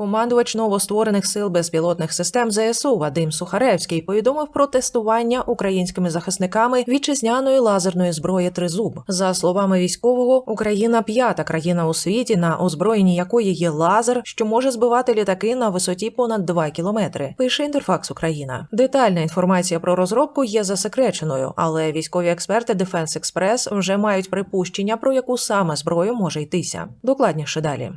Командувач новостворених сил безпілотних систем ЗСУ Вадим Сухаревський повідомив про тестування українськими захисниками вітчизняної лазерної зброї Тризуб. За словами військового, Україна п'ята країна у світі, на озброєнні якої є лазер, що може збивати літаки на висоті понад 2 кілометри. Пише Інтерфакс Україна. Детальна інформація про розробку є засекреченою, але військові експерти Defense Express вже мають припущення про яку саме зброю може йтися. Докладніше далі.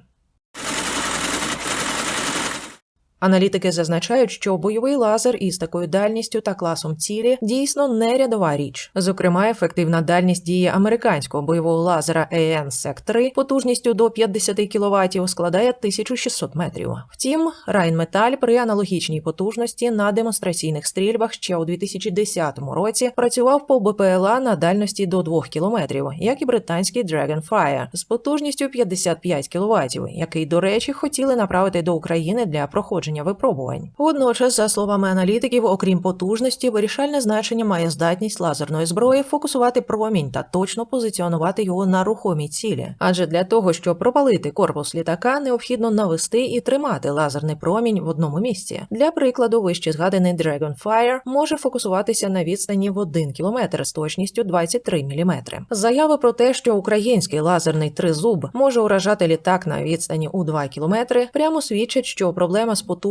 Аналітики зазначають, що бойовий лазер із такою дальністю та класом цілі дійсно не рядова річ. Зокрема, ефективна дальність дії американського бойового лазера AN sec 3 потужністю до 50 кВт складає 1600 метрів. Втім, Rheinmetall при аналогічній потужності на демонстраційних стрільбах ще у 2010 році працював по БПЛА на дальності до 2 км, як і британський Dragonfire з потужністю 55 кВт, який, до речі, хотіли направити до України для проходження випробувань. Водночас, за словами аналітиків, окрім потужності, вирішальне значення має здатність лазерної зброї фокусувати промінь та точно позиціонувати його на рухомій цілі. Адже для того, щоб пропалити корпус літака, необхідно навести і тримати лазерний промінь в одному місці. Для прикладу, вище згаданий Dragonfire може фокусуватися на відстані в 1 км з точністю 23 мм. Заяви про те, що український лазерний тризуб може уражати літак на відстані у 2 км, прямо свідчать, що проблема з потужністю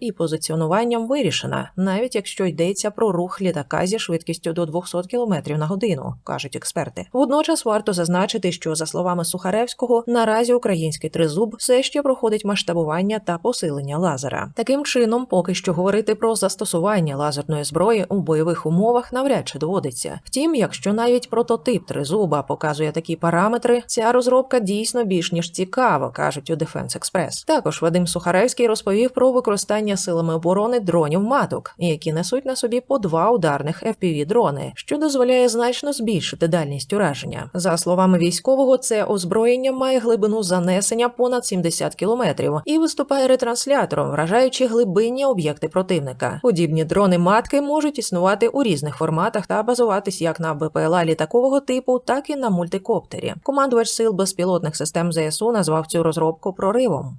і позиціонуванням вирішена, навіть якщо йдеться про рух літака зі швидкістю до 200 км на годину, кажуть експерти. Водночас варто зазначити, що за словами Сухаревського, наразі український тризуб все ще проходить масштабування та посилення лазера. Таким чином, поки що говорити про застосування лазерної зброї у бойових умовах навряд чи доводиться. Втім, якщо навіть прототип тризуба показує такі параметри, ця розробка дійсно більш ніж цікава, кажуть у Defense Express. Також Вадим Сухаревський розповів про використання силами оборони дронів маток, які несуть на собі по два ударних fpv дрони, що дозволяє значно збільшити дальність ураження. За словами військового, це озброєння має глибину занесення понад 70 кілометрів і виступає ретранслятором, вражаючи глибинні об'єкти противника. Подібні дрони матки можуть існувати у різних форматах та базуватись як на БПЛА літакового типу, так і на мультикоптері. Командувач сил безпілотних систем ЗСУ назвав цю розробку проривом.